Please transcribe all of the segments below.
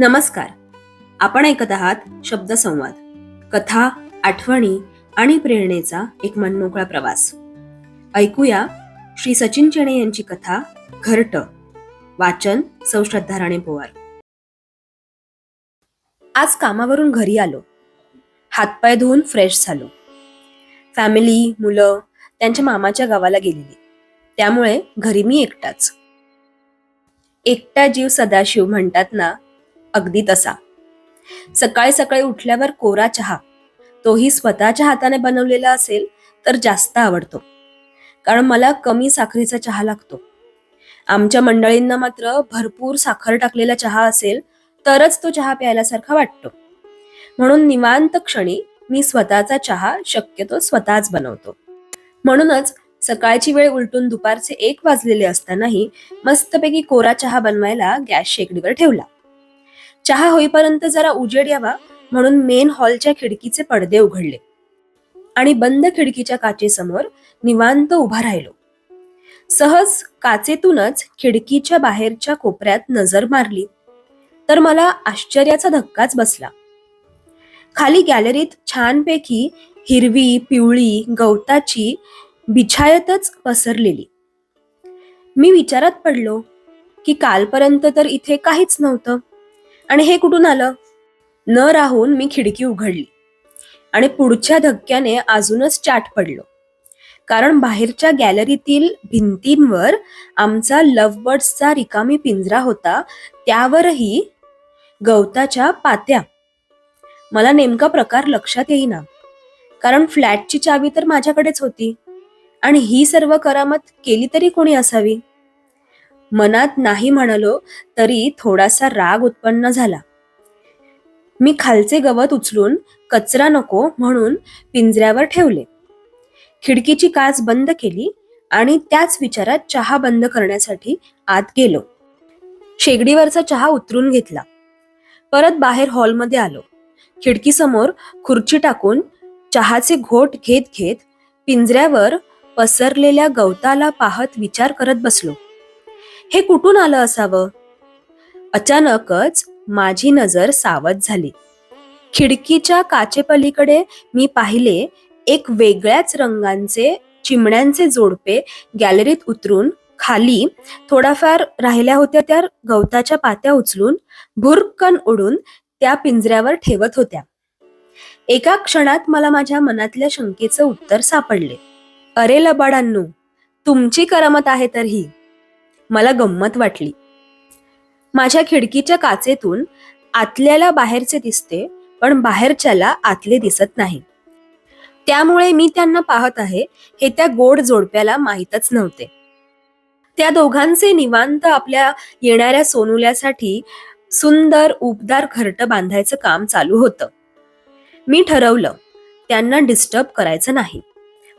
नमस्कार. आपण ऐकत आहात शब्दसंवाद कथा आठवणी आणि प्रेरणेचा एक मनमोकळा प्रवास. ऐकूया श्री सचिन चेणे यांची कथा घरट वाचन सौ श्रद्धा राणे पोवार. आज कामावरून घरी आलो. हातपाय धुवून फ्रेश झालो. फॅमिली मुलं त्यांच्या मामाच्या गावाला गेलेली. त्यामुळे घरी मी एकटाच. एकटा जीव सदाशिव म्हणतात ना अगदी तसा. सकाळी सकाळी उठल्यावर कोरा चहा. तोही स्वतःच्या हाताने बनवलेला असेल तर जास्त आवडतो. कारण मला कमी साखरेचा चहा लागतो. आमच्या मंडळींना मात्र भरपूर साखर टाकलेला चहा असेल तरच तो चहा प्यायल्यासारखा वाटतो. म्हणून निवांत क्षणी मी स्वतःचा चहा शक्यतो स्वतःच बनवतो. म्हणूनच सकाळची वेळ उलटून दुपारचे एक वाजलेले असतानाही मस्तपैकी कोरा चहा बनवायला गॅस शेगडीवर ठेवला. चहा होईपर्यंत जरा उजेड यावा म्हणून मेन हॉलच्या खिडकीचे पडदे उघडले. आणि बंद खिडकीच्या काचेसमोर निवांत उभा राहिलो. सहज काचेतूनच खिडकीच्या बाहेरच्या कोपऱ्यात नजर मारली. तर मला आश्चर्याचा धक्काच बसला. खाली गॅलरीत छानपैकी हिरवी पिवळी गवताची बिछायतच पसरलेली. मी विचारात पडलो की कालपर्यंत तर इथे काहीच नव्हतं. आणि हे कुठून आलं? न राहून मी खिडकी उघडली आणि पुढच्या धक्क्याने अजूनच चाट पडलो. कारण बाहेरच्या गॅलरीतील भिंतींवर आमचा लव्हबर्ड्सचा रिकामी पिंजरा होता त्यावरही गवताच्या पात्या. मला नेमका प्रकार लक्षात येईना. कारण फ्लॅटची चावी तर माझ्याकडेच होती. आणि ही सर्व करामत केली तरी कोणी असावी? मनात नाही म्हणालो तरी थोडासा राग उत्पन्न झाला. मी खालचे गवत उचलून कचरा नको म्हणून पिंजऱ्यावर ठेवले. खिडकीची काच बंद केली आणि त्याच विचारात चहा बंद करण्यासाठी आत गेलो. शेगडीवरचा चहा उतरून घेतला. परत बाहेर हॉलमध्ये आलो. खिडकीसमोर खुर्ची टाकून चहाचे घोट घेत घेत पिंजऱ्यावर पसरलेल्या गवताला पाहत विचार करत बसलो. हे कुठून आलं असावं? अचानकच माझी नजर सावध झाली. खिडकीच्या काचेपलीकडे मी पाहिले एक वेगळ्याच रंगांचे चिमण्यांचे जोडपे गॅलरीत उतरून खाली थोडाफार राहिल्या होत्या त्या गवताच्या पात्या उचलून भुरकन उडून त्या पिंजऱ्यावर ठेवत होत्या. एका क्षणात मला माझ्या मनातल्या शंकेचं उत्तर सापडले. अरे लबाडांनो तुमची करमत आहे तर ही. मला गंमत वाटली. माझ्या खिडकीच्या काचेतून आतल्याला बाहेरचे दिसते पण बाहेरच्याला आतले दिसत नाही. त्यामुळे मी त्यांना पाहत आहे हे त्या गोड जोडप्याला माहीतच नव्हते. त्या दोघांचे निवांत आपल्या येणाऱ्या सोनुल्यासाठी सुंदर उबदार घरट बांधायचं काम चालू होतं. मी ठरवलं त्यांना डिस्टर्ब करायचं नाही.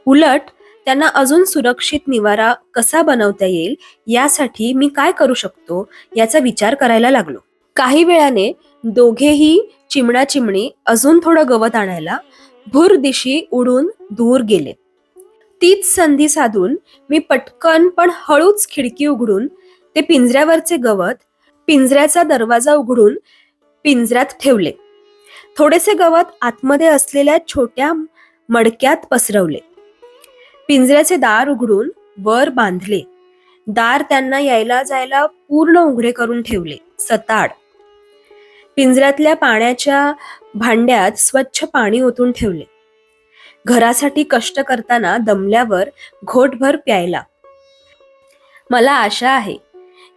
उलट त्यांना अजून सुरक्षित निवारा कसा बनवता येईल यासाठी मी काय करू शकतो याचा विचार करायला लागलो. काही वेळाने दोघेही चिमणा चिमणी अजून थोडं गवत आणायला भूर दिशी उडून दूर गेले. तीच संधी साधून मी पटकन पण हळूच खिडकी उघडून ते पिंजऱ्यावरचे गवत पिंजऱ्याचा दरवाजा उघडून पिंजऱ्यात ठेवले. थोडेसे गवत आतमध्ये असलेल्या छोट्या मडक्यात पसरवले. पिंजऱ्याचे दार उघडून वर बांधले. दार त्यांना यायला जायला पूर्ण उघडे करून ठेवले. सताड. पिंजऱ्यातल्या पाण्याच्या भांड्यात स्वच्छ पाणी ओतून ठेवले. घरासाठी कष्ट करताना दमल्यावर घोटभर प्यायला. मला आशा आहे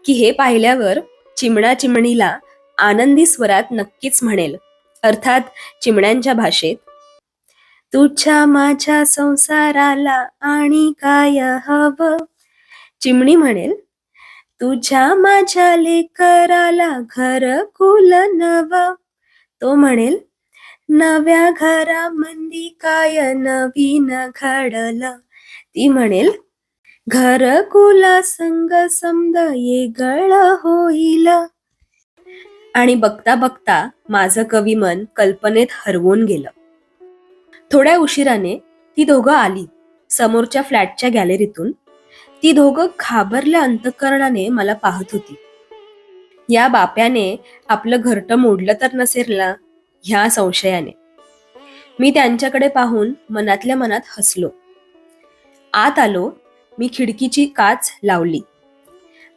की हे पाहिल्यावर चिमणा चिमणीला आनंदी स्वरात नक्कीच म्हणेल. अर्थात चिमण्यांच्या भाषेत तुझ्या माझ्या संसाराला आणि काय हवं? चिमणी म्हणेल तुझ्या माझ्या लेकराला घर कुल नव. तो म्हणेल नव्या घरामंदी काय नवीन घडलं? ती म्हणेल घर कुला संग समद ये गळ होईल. आणि बघता बघता माझं कवी मन कल्पनेत हरवून गेलं. थोड्या उशिराने ती दोघं आली समोरच्या फ्लॅटच्या गॅलरीतून. ती दोघं घाबरल्या अंतकरणाने मला पाहत होती. या बाप्याने आपलं घरटं मोडलं तर नसेरला? ह्या संशयाने. मी त्यांच्याकडे पाहून मनातल्या मनात हसलो. आत आलो मी खिडकीची काच लावली.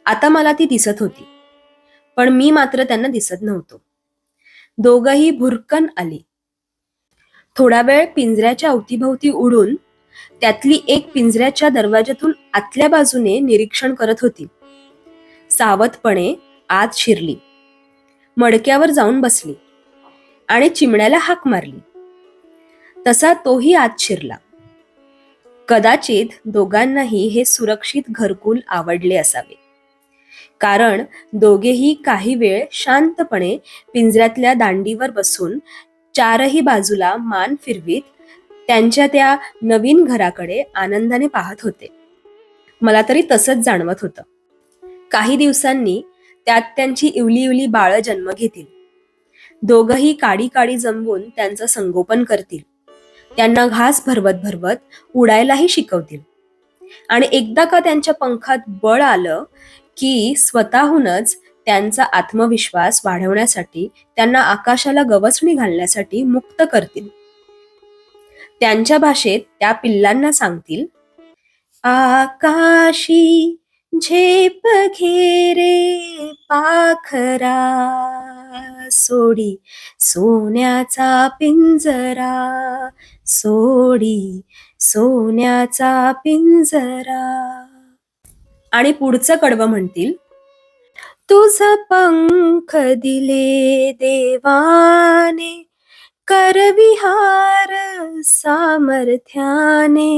आता मला ती दिसत होती पण मी मात्र त्यांना दिसत नव्हतो. दोघंही भुरकन आली. थोडा वेळ पिंजऱ्याच्या अवतीभवती उडून त्यातली एक पिंजऱ्याच्या दरवाजातून आतल्या बाजूने निरीक्षण करत होती. सावधपणे आत शिरली. मडक्यावर जाऊन बसली आणि चिमण्याला हाक मारली. तसा तोही आत शिरला. कदाचित दोघांनाही हे सुरक्षित घरकुल आवडले असावे. कारण दोघेही काही वेळ शांतपणे पिंजऱ्यातल्या दांडीवर बसून चारही बाजूला मान फिरवीत त्यांच्या त्या नवीन घराकडे आनंदाने पाहत होते. मला तरी तसंच जाणवत होतं. काही दिवसांनी त्यात त्यांची इवली इवली बाळ जन्म घेतील. दोघही काडी काडी जमवून त्यांचं संगोपन करतील. त्यांना घास भरवत भरवत उडायलाही शिकवतील. आणि एकदा का त्यांच्या पंखात बळ आलं की स्वतःहूनच त्यांचा आत्मविश्वास वाढवण्यासाठी त्यांना आकाशाला गवसणी घालण्यासाठी मुक्त करतील. त्यांच्या भाषेत त्या पिल्लांना सांगतील आकाशी झेप घेरे पाखरा सोडी सोन्याचा पिंजरा सोडी सोन्याचा पिंजरा. आणि पुढचं कडवं म्हणतील तुझ पंख दिले देवाने करविहार सामर्थ्याने.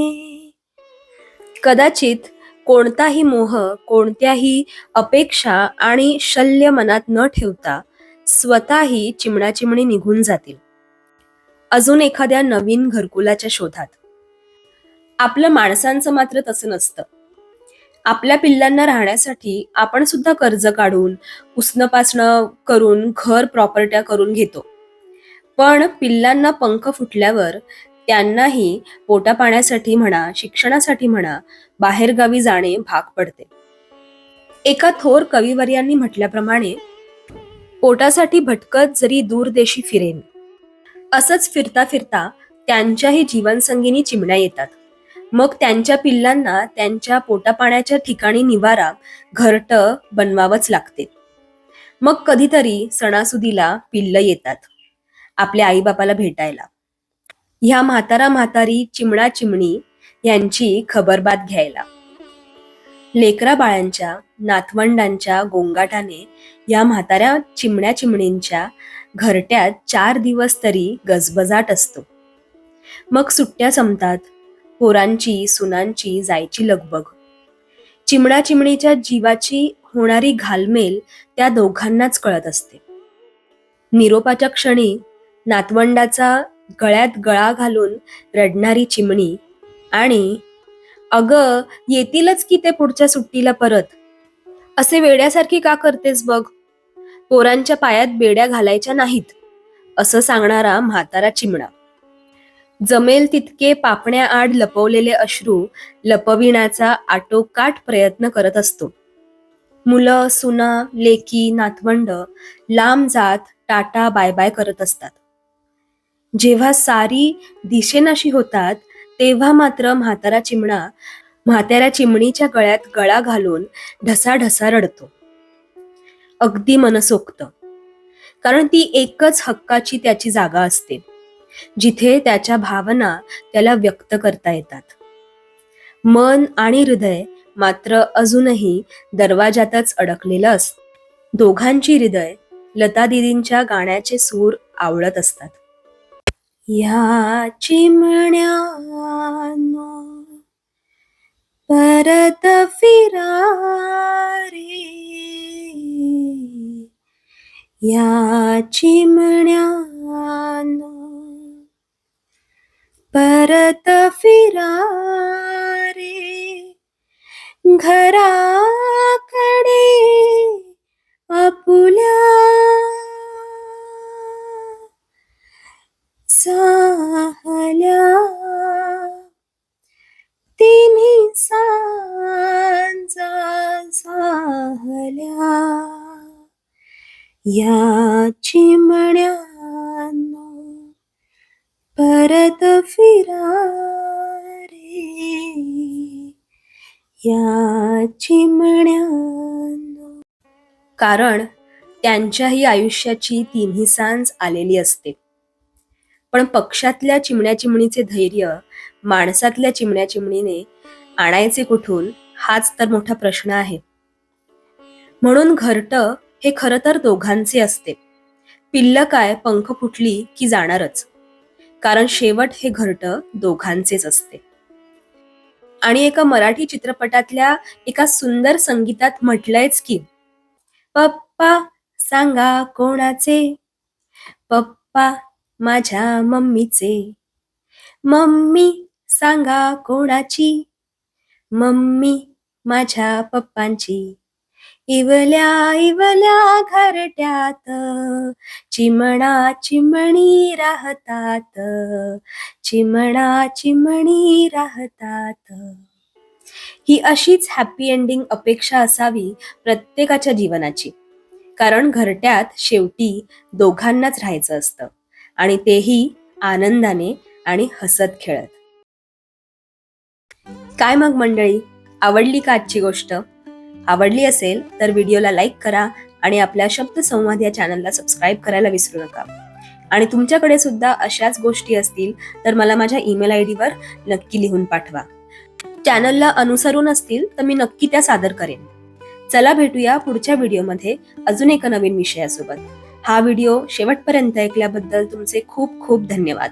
कदाचित कोणताही मोह कोणत्याही अपेक्षा आणि शल्य मनात न ठेवता स्वतःही चिमणाचिमणी निघून जातील. अजून एखाद्या नवीन घरकुलाच्या शोधात. आपलं माणसांचं मात्र तसं नसतं. आपल्या पिल्लांना राहण्यासाठी आपण सुद्धा कर्ज काढून उसणं करून घर प्रॉपर्ट्या करून घेतो. पण पिल्लांना पंख फुटल्यावर त्यांनाही पोटा पाण्यासाठी म्हणा शिक्षणासाठी म्हणा बाहेरगावी जाणे भाग पडते. एका थोर कविवर्यांनी म्हटल्याप्रमाणे पोटासाठी भटकत जरी दूरदेशी फिरेन असंच फिरता फिरता त्यांच्याही जीवनसंगिनी चिमण्या येतात. मग त्यांच्या पिल्लांना त्यांच्या पोटापाण्याच्या ठिकाणी निवारा घरट बनवावंच लागते. मग कधीतरी सणासुदीला पिल्ल येतात आपल्या आईबापाला भेटायला. ह्या म्हातारा म्हातारी चिमणा चिमणी यांची खबरबात घ्यायला. लेकरा बाळांच्या नातवंडांच्या गोंगाटाने या म्हाताऱ्या चिमण्या चिमणींच्या घरट्यात चार दिवस तरी गजबजाट असतो. मग सुट्ट्या संपतात पोरांची सुनांची जायची लगबग. चिमडा चिमणीच्या जीवाची होणारी घालमेल त्या दोघांनाच कळत असते. निरोपाच्या क्षणी नातवंडाचा गळ्यात गळा घालून रडणारी चिमणी आणि अग येतीलच की ते पुढच्या सुट्टीला परत? असे वेड्यासारखी का करतेस बघ? पोरांच्या पायात बेड्या घालायच्या नाहीत असं सांगणारा म्हातारा चिमणा. जमेल तितके पापण्याआड लपवलेले अश्रू लपविण्याचा आटोकाट प्रयत्न करत असतो. मुलं सुना लेकी नातवंड लांब जात टाटा बाय बाय करत असतात. जेव्हा सारी दिशेनाशी होतात तेव्हा मात्र म्हातारा चिमणा म्हाताऱ्या चिमणीच्या गळ्यात गळा घालून ढसाढसा रडतो. अगदी मनसोक्त. कारण ती एकच हक्काची त्याची जागा असते. जिथे त्याच्या भावना त्याला व्यक्त करता येतात. मन आणि हृदय मात्र अजूनही दरवाजातच अडकलेलं असत. दोघांची हृदय लता दिदींच्या गाण्याचे सूर आवडत असतात. या चिमण्यानो परत फिरा रे या चिमण्यानो परत फिरा रे. घराकडे आपुल्या साहल्या. तिन्ही सांजा साहल्या. या चिमण्या परत फिरा रे या चिमण्या कारण त्यांच्याही आयुष्याची तिन्ही सांज आलेली असते. पण पक्षातल्या चिमण्या चिमणीचे धैर्य माणसातल्या चिमण्या चिमणीने आणायचे कुठून हाच तर मोठा प्रश्न आहे. म्हणून घरट हे खरं तर दोघांचे असते. पिल्ल काय पंख फुटली की जाणारच. कारण शेवट हे घरटं दोघांचेच असते. आणि एका मराठी चित्रपटातल्या एका सुंदर संगीतात म्हटलंयच की पप्पा सांगा कोणाचे? पप्पा माझ्या मम्मीचे. मम्मी सांगा कोणाची? मम्मी माझ्या पप्पांची. इवल्या इवल्या घरट्यात. चिमणा चिमणी राहतात. चिमणा चिमणी राहतात. ही अशीच हॅपी एंडिंग अपेक्षा असावी प्रत्येकाच्या जीवनाची. कारण घरट्यात शेवटी दोघांनाच राहायचं असतं आणि तेही आनंदाने आणि हसत खेळत. काय मग मंडळी? आवडली का आजची गोष्ट? आवडली असेल तर व्हिडिओला लाईक करा आणि आपल्या शब्द संवाद या चॅनलला सबस्क्राईब करायला विसरू नका. आणि तुमच्याकडे सुद्धा अशाच गोष्टी असतील तर मला माझ्या ईमेल आय डीवर नक्की लिहून पाठवा. चॅनलला अनुसरून असतील तर मी नक्की त्या सादर करेन. चला भेटूया पुढच्या व्हिडिओमध्ये. अजून एका नवीन विषयासोबत. हा व्हिडिओ शेवटपर्यंत ऐकल्याबद्दल तुमचे खूप खूप धन्यवाद.